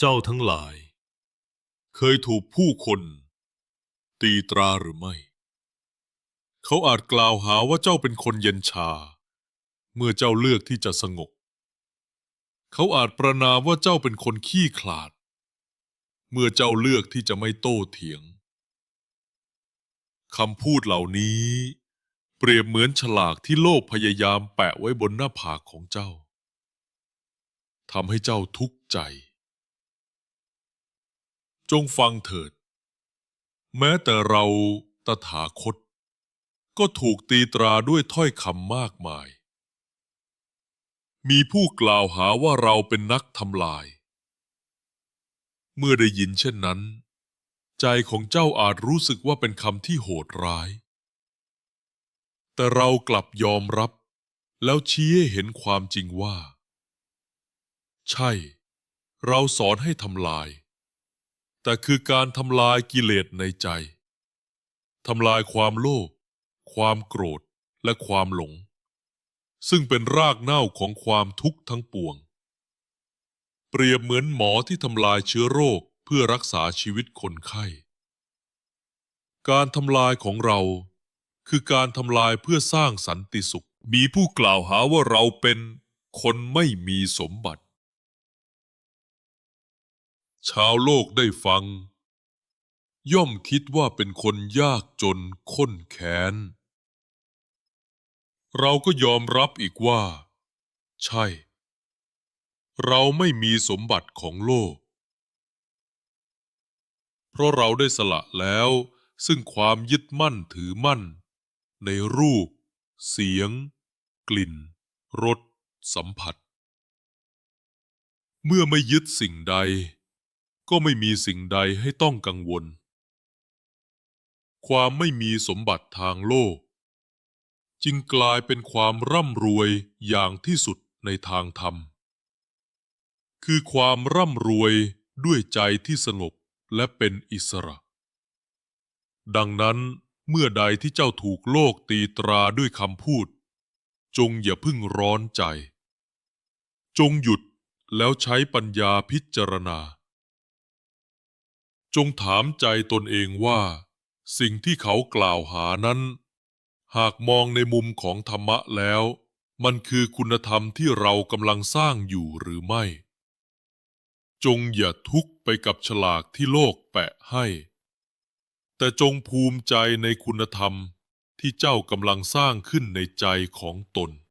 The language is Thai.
เจ้าทั้งหลาย เคยถูกผู้คน ตีตราหรือไม่ เขาอาจกล่าวหาว่าเจ้าเป็นคนเย็นชา เมื่อเจ้าเลือกที่จะสงบ เขาอาจประนามว่าเจ้าเป็นคนขี้ขลาด เมื่อเจ้าเลือกที่จะไม่โต้เถียงคำพูดเหล่านี้ เปรียบเหมือนฉลากที่โลกพยายามแปะไว้บนหน้าผากของเจ้าทำให้เจ้าทุกข์ใจ จงฟังเถิด แม้แต่เราตถาคต ก็ถูกตีตราด้วยถ้อยคำมากมาย มีผู้กล่าวหาว่าเราเป็นนักทำลาย เมื่อได้ยินเช่นนั้น ใจของเจ้าอาจรู้สึกว่าเป็นคำที่โหดร้าย แต่เรากลับยอมรับ แล้วชี้ให้เห็นความจริงว่า ใช่ เราสอนให้ทำลาย แต่คือการทำลายกิเลสในใจ ทำลายความโลภ ความโกรธ และความหลง ซึ่งเป็นรากเหง้าของความทุกข์ทั้งปวง เปรียบเหมือนหมอที่ทำลายเชื้อโรคเพื่อรักษาชีวิตคนไข้ การทำลายของเราคือการทำลายเพื่อสร้างสันติสุข มีผู้กล่าวหาว่าเราเป็นคนไม่มีสมบัติ ชาวโลกได้ฟัง ย่อมคิดว่าเป็นคนยากจนข้นแค้น เราก็ยอมรับอีกว่า ใช่ เราไม่มีสมบัติของโลก เพราะเราได้สละแล้ว ซึ่งความยึดมั่นถือมั่น ในรูป เสียง กลิ่นรสสัมผัส เมื่อไม่ยึดสิ่งใด ก็ไม่มีสิ่งใดให้ต้องกังวล ความไม่มีสมบัติทางโลก จึงกลายเป็นความร่ำรวยอย่างที่สุดในทางธรรม คือความร่ำรวยด้วยใจที่สงบและเป็นอิสระ ดังนั้นเมื่อใดที่เจ้าถูกโลกตีตราด้วยคำพูด จงอย่าพึ่งร้อนใจ จงหยุดแล้วใช้ปัญญาพิจารณา จงถามใจตนเองว่า สิ่งที่เขากล่าวหานั้น หากมองในมุมของธรรมะแล้ว มันคือคุณธรรมที่เรากำลังสร้างอยู่หรือไม่ จงอย่าทุกข์ไปกับฉลากที่โลกแปะให้ แต่จงภูมิใจในคุณธรรมที่เจ้ากำลังสร้างขึ้นในใจของตน